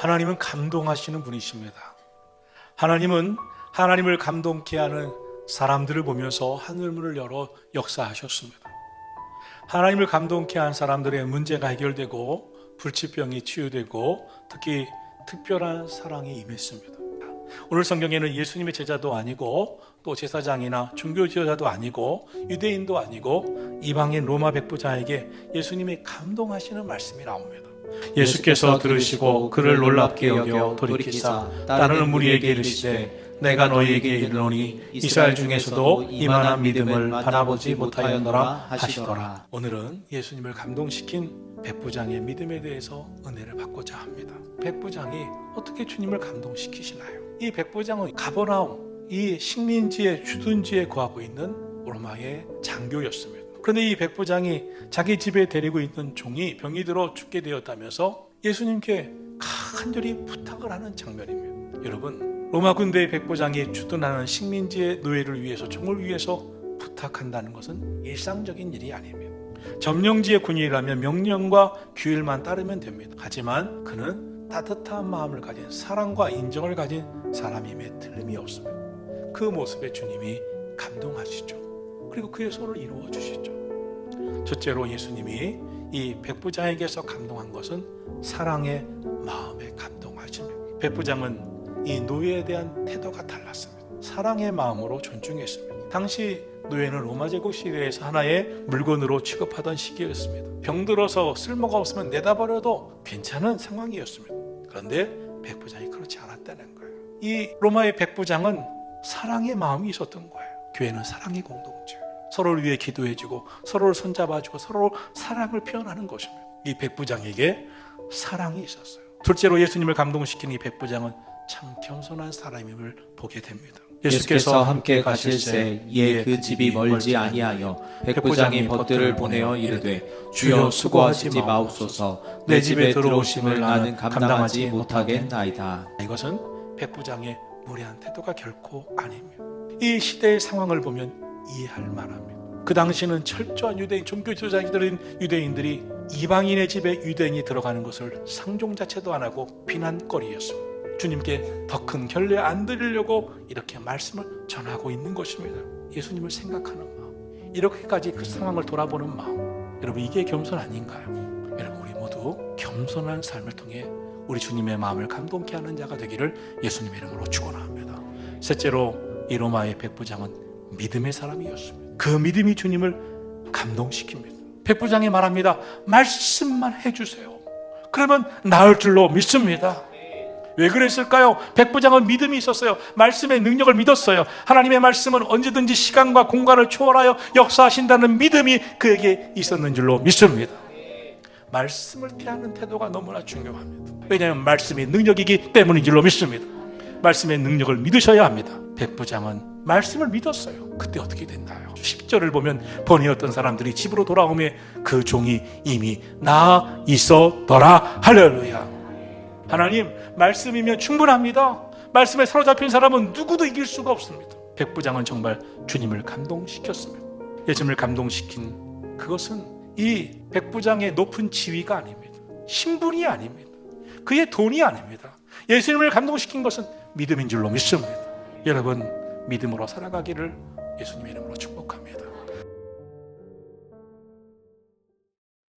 하나님은 감동하시는 분이십니다. 하나님은 하나님을 감동케 하는 사람들을 보면서 하늘문을 열어 역사하셨습니다. 하나님을 감동케 한 사람들의 문제가 해결되고 불치병이 치유되고 특히 특별한 사랑이 임했습니다. 오늘 성경에는 예수님의 제자도 아니고 또 제사장이나 종교 지도자도 아니고 유대인도 아니고 이방인 로마 백부자에게 예수님이 감동하시는 말씀이 나옵니다. 예수께서 들으시고 그를 놀랍게 여겨 돌이키사 따르는 무리에게 이르시되 내가 너희에게 이르노니 이스라엘 중에서도 이만한 믿음을 바라보지 못하였노라 하시더라. 오늘은 예수님을 감동시킨 백부장의 믿음에 대해서 은혜를 받고자 합니다. 백부장이 어떻게 주님을 감동시키시나요? 이 백부장은 가버나움, 이 식민지의 주둔지에 거하고 있는 로마의 장교였습니다. 그런데 이 백부장이 자기 집에 데리고 있는 종이 병이 들어 죽게 되었다면서 예수님께 간절히 부탁을 하는 장면입니다. 여러분, 로마 군대의 백부장이 주둔하는 식민지의 노예를 위해서 종을 위해서 부탁한다는 것은 일상적인 일이 아닙니다. 점령지의 군인이라면 명령과 규율만 따르면 됩니다. 하지만 그는 따뜻한 마음을 가진 사랑과 인정을 가진 사람임에 틀림이 없습니다. 그 모습에 주님이 감동하시죠. 그리고 그의 손을 이루어 주시죠. 첫째로 예수님이 이 백부장에게서 감동한 것은 사랑의 마음에 감동하시며 백부장은 이 노예에 대한 태도가 달랐습니다. 사랑의 마음으로 존중했습니다. 당시 노예는 로마 제국 시대에서 하나의 물건으로 취급하던 시기였습니다. 병들어서 쓸모가 없으면 내다 버려도 괜찮은 상황이었습니다. 그런데 백부장이 그렇지 않았다는 거예요. 이 로마의 백부장은 사랑의 마음이 있었던 거예요. 교회는 사랑의 공동체예요. 서로를 위해 기도해주고 서로를 손잡아주고 서로 사랑을 표현하는 것입니다. 이 백부장에게 사랑이 있었어요. 둘째로 예수님을 감동시킨 이 백부장은 참 겸손한 사람임을 보게 됩니다. 예수께서 함께 가실새 이에 그 집이 멀지 아니하여 백부장이 벗들을 보내어 이르되 주여 수고하지 마옵소서 내 집에 들어오심을 나는 감당하지 못하겠나이다 이것은 백부장의 무례한 태도가 결코 아닙니다. 이 시대의 상황을 보면 이해할 만합니다. 그 당시는 철저한 유대인 종교 지도자들인 유대인들이 이방인의 집에 유대인이 들어가는 것을 상종 자체도 안 하고 비난거리였습니다. 주님께 더 큰 결례 안 드리려고 이렇게 말씀을 전하고 있는 것입니다. 예수님을 생각하는 마음, 이렇게까지 그 상황을 돌아보는 마음, 여러분 이게 겸손 아닌가요? 여러분 우리 모두 겸손한 삶을 통해 우리 주님의 마음을 감동케 하는 자가 되기를 예수님의 이름으로 축원합니다. 셋째로 이 로마의 백부장은 믿음의 사람이었습니다. 그 믿음이 주님을 감동시킵니다. 백부장이 말합니다. 말씀만 해주세요. 그러면 나을 줄로 믿습니다. 왜 그랬을까요? 백부장은 믿음이 있었어요. 말씀의 능력을 믿었어요. 하나님의 말씀은 언제든지 시간과 공간을 초월하여 역사하신다는 믿음이 그에게 있었는 줄로 믿습니다. 말씀을 피하는 태도가 너무나 중요합니다. 왜냐하면 말씀이 능력이기 때문인 줄로 믿습니다. 말씀의 능력을 믿으셔야 합니다. 백부장은 말씀을 믿었어요. 그때 어떻게 됐나요? 10절을 보면 번이었던 사람들이 집으로 돌아오며 그 종이 이미 나 있었더라. 할렐루야. 하나님, 말씀이면 충분합니다. 말씀에 사로잡힌 사람은 누구도 이길 수가 없습니다. 백부장은 정말 주님을 감동시켰습니다. 예수님을 감동시킨 그것은 이 백부장의 높은 지위가 아닙니다. 신분이 아닙니다. 그의 돈이 아닙니다. 예수님을 감동시킨 것은 믿음인 줄로 믿습니다. 여러분, 믿음으로 살아가기를 예수님의 이름으로 축복합니다.